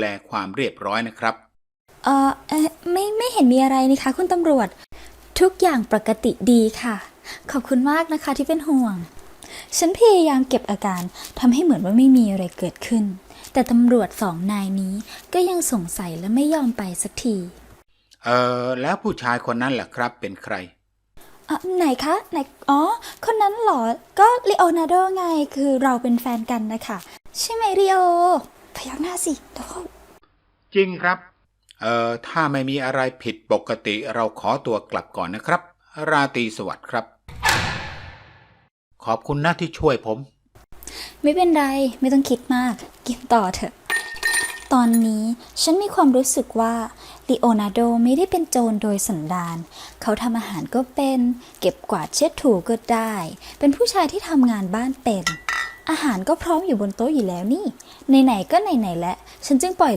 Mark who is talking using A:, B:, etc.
A: แลความเรียบร้อยนะครับ
B: เออเอ่อไม่ไม่เห็นมีอะไรนี่คะ คุณตำรวจ ทุกอย่างปกติดีค่ะ ขอบคุณมากนะคะที่เป็นห่วง ฉันพยายามเก็บอาการทำให้เหมือนว่าไม่มีอะไรเกิดขึ้น แต่ตำรวจสองนายนี้ก็ยังสงสัยและไม่ยอมไปสักที
A: เออแล้วผู้ชายคนนั้นล่ะครับเป็นใคร
B: อะไหนคะไหนอ๋อ คนนั้นเหรอ ก็ลีโอนาร์โดไงคือเราเป็นแฟนกันนะคะ ใช่ไหมลีโอ พยักหน้าสิเดี๋ยวเขา
A: จริงครับ เอ่อ ถ้าไม่มีอะไรผิดปกติเราขอตัวกลับก่อนนะครับ ราตรีสวัสดิ์ครับ ขอบคุณนะที่ช่วยผม
B: ไม่เป็นไร ไม่ต้องคิดมาก กินต่อเถอะ ตอนนี้ฉันมีความรู้สึกว่าลีโอนาร์โดไม่ได้เป็นโจรโดยสันดาน เขาทำอาหารก็เป็น เก็บกวาดเช็ดถูก็ได้ เป็นผู้ชายที่ทำงานบ้านเป็น อาหารก็พร้อมอยู่บนโต๊ะอยู่แล้วนี่ ไหนๆก็ไหนๆแล้ว ฉันจึงปล่อย